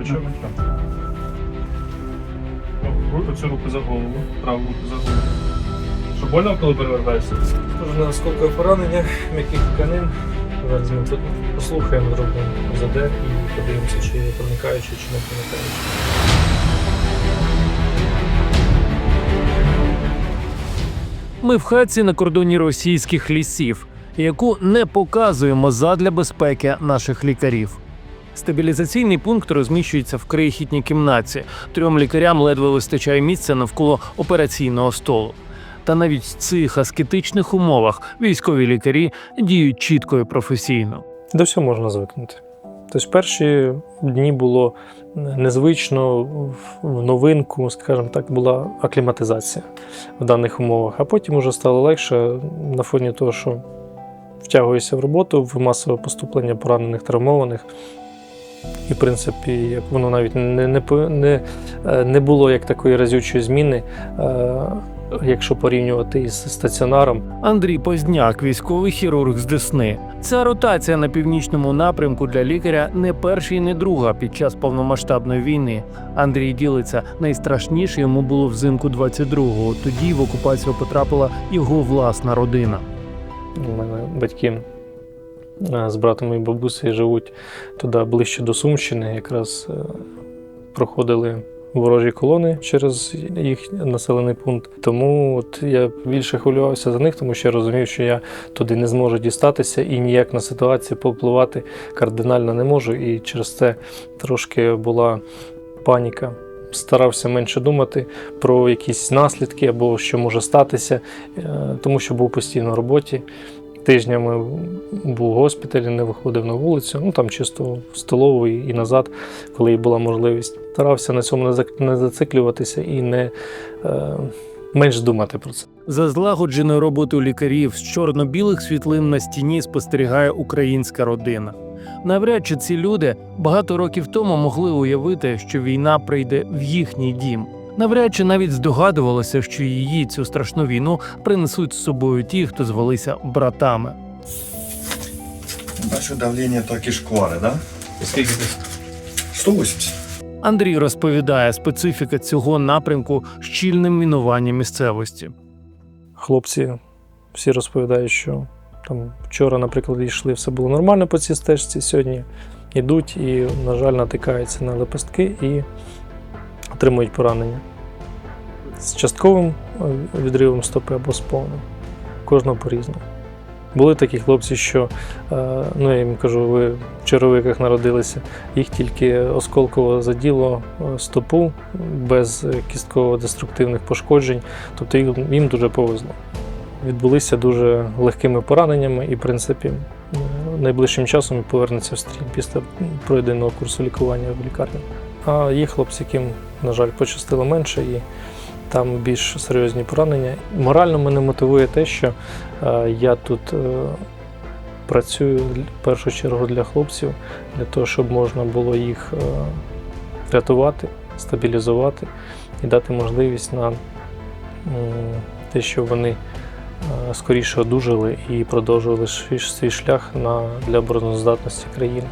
Нічого, нічого. Руку, цю руку за голову, праву руку за голову. Що больно, коли перевертаєшся? Дуже на осколкове поранення, м'яких тканин. Зараз ми тут послухаємо, зробимо ЗД і подивимося, чи проникаючи, чи не проникаючи. Ми в хатці на кордоні російських лісів, яку не показуємо задля безпеки наших лікарів. Стабілізаційний пункт розміщується в крихітній кімнаті. Трьом лікарям ледве вистачає місця навколо операційного столу. Та навіть в цих аскетичних умовах військові лікарі діють чітко і професійно. До всього можна звикнути. Тобто перші дні було незвично, в- новинку, скажімо так, була акліматизація в даних умовах, а потім уже стало легше на фоні того, що втягуєшся в роботу, в масове поступлення поранених травмованих. І, в принципі, як воно навіть не, не, е, не було як такої разючої зміни, е, якщо порівнювати із стаціонаром. Андрій Поздняк, військовий хірург з Десни. Ця ротація на північному напрямку для лікаря не перша і не друга під час повномасштабної війни. Андрій ділиться найстрашніше йому було взимку 22-го. Тоді в окупацію потрапила його власна родина. У мене батьки з братом і бабусею живуть туди ближче до Сумщини. Якраз е, проходили ворожі колони через їх населений пункт. Тому от я більше хвилювався за них, тому що я розумів, що я туди не зможу дістатися і ніяк на ситуацію повпливати кардинально не можу. І через це трошки була паніка. Старався менше думати про якісь наслідки або що може статися, е, тому що був постійно в роботі. Тижнями був в госпіталі, не виходив на вулицю, ну там чисто в столову і назад, коли була можливість. Старався на цьому не зациклюватися і не е, менш думати про це. За злагодженою роботою лікарів з чорно-білих світлин на стіні спостерігає українська родина. Навряд чи ці люди багато років тому могли уявити, що війна прийде в їхній дім. Навряд чи навіть здогадувалося, що її цю страшну війну принесуть з собою ті, хто звалися братами. Наше давление так и шквары, да? Скільки десь? 180. Андрій розповідає специфіка цього напрямку щільним мінування місцевості. Хлопці всі розповідають, що там вчора, наприклад, йшли, все було нормально по цій стежці. Сьогодні йдуть і, на жаль, натикаються на лепестки і отримують поранення з частковим е, відривом стопи або з повним. Кожного по-різному. Були такі хлопці, що е, ну я їм кажу, ви в черевиках народилися, їх тільки осколково заділо е, стопу без кістково-деструктивних пошкоджень. Тобто їм, дуже повезло. Відбулися дуже легкими пораненнями, і, в принципі, найближчим часом повернеться в стрій після пройденого курсу лікування в лікарні. А є хлопці, яким, на жаль, пощастило менше, і там більш серйозні поранення. Морально мене мотивує те, що е, я тут е, працюю в першу чергу для хлопців, для того, щоб можна було їх е, рятувати, стабілізувати і дати можливість на те, щоб вони скоріше одужали і продовжували свій, шлях для обороноздатності країни.